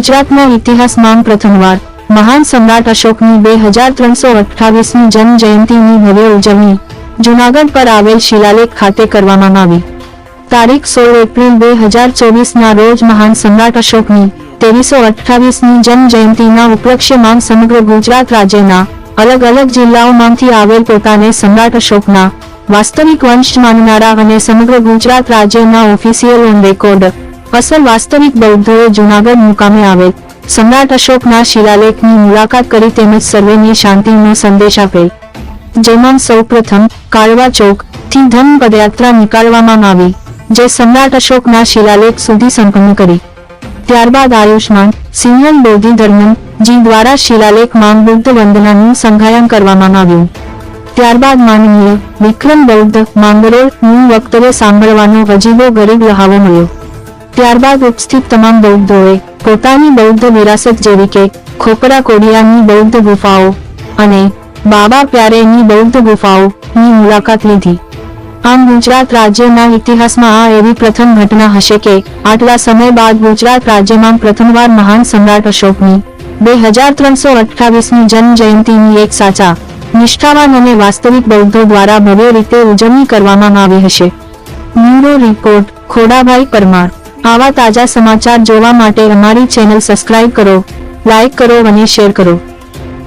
ગુજરાતના ઇતિહાસમાં પ્રથમવાર. મહાન સમ્રાટ અશોકની બે હજાર ત્રણસો અઠ્ઠાવીસમી જન્મ જયંતિની ભવ્ય ઉજવણી જૂનાગઢ પર આવેલ શિલાલેખ ખાતે કરવામાં આવી. તારીખ સોળ એપ્રિલ બે હજાર ચોવીસના રોજ મહાન સમ્રાટ અશોકની તેવીસો અઠ્ઠાવીસમી જન્મ જયંતિના ઉપલક્ષ્યમાં સમગ્ર ગુજરાત રાજ્યના અલગ અલગ જિલ્લાઓમાંથી આવેલ પોતાને સમ્રાટ અશોકના વાસ્તવિક વંશ માનનારા અને સમગ્ર ગુજરાત રાજ્યના ઓફિસિયલ ઓન રેકોર્ડ અસલ વાસ્તવિક બૌદ્ધોએ જૂનાગઢ મુકામે આવેલ સમ્રાટ અશોકના શિલાલેખની મુલાકાત કરી તેમજ સર્વેની શાંતિનો સંદેશ આપેલ. જેમાં સૌપ્રથમ કાળવા ચોકથી ધન પદયાત્રા નીકાળવામાં આવી, જે સમ્રાટ અશોકના શિલાલેખ સુધી સંપન્ન કરી. ત્યારબાદ આયુષ્માન સિંહલ બૌદ્ધિ ધર્મન જી દ્વારા શિલાલેખમાં બુદ્ધ વંદનાનું સંઘાયન કરવામાં આવ્યું. ત્યારબાદ માનનીય વિક્રમ બૌદ્ધ માંગરોળનું વક્તવ્ય સાંભળવાનો વજીબો ગરીબ લહાવો મળ્યો. ત્યારબાદ ઉપસ્થિત તમામ બૌદ્ધોએ પોતાની બૌદ્ધ વિરાસત જેવી કે ખોપરા કોડિયાની બૌદ્ધ ગુફાઓ અને બાબા પ્યારેની બૌદ્ધ ગુફાઓની મુલાકાત લીધી. આમ ગુજરાત રાજ્યના ઇતિહાસમાં આ એવી પ્રથમ ઘટના હશે કે આટલા સમય બાદ ગુજરાત રાજ્યમાં પ્રથમવાર મહાન સમ્રાટ અશોકની બે હજાર ત્રણસો અઠ્ઠાવીસની જન્મ જયંતિની એક સાચા, નિષ્ઠાવાન અને વાસ્તવિક બૌદ્ધો દ્વારા ભવ્ય રીતે ઉજવણી કરવામાં આવી હશે. Bureau report, Khodabhai Parmar. આવા તાજા સમાચાર જોવા માટે અમારી ચેનલ સબસ્ક્રાઇબ કરો લાઇક કરો અને શેર કરો.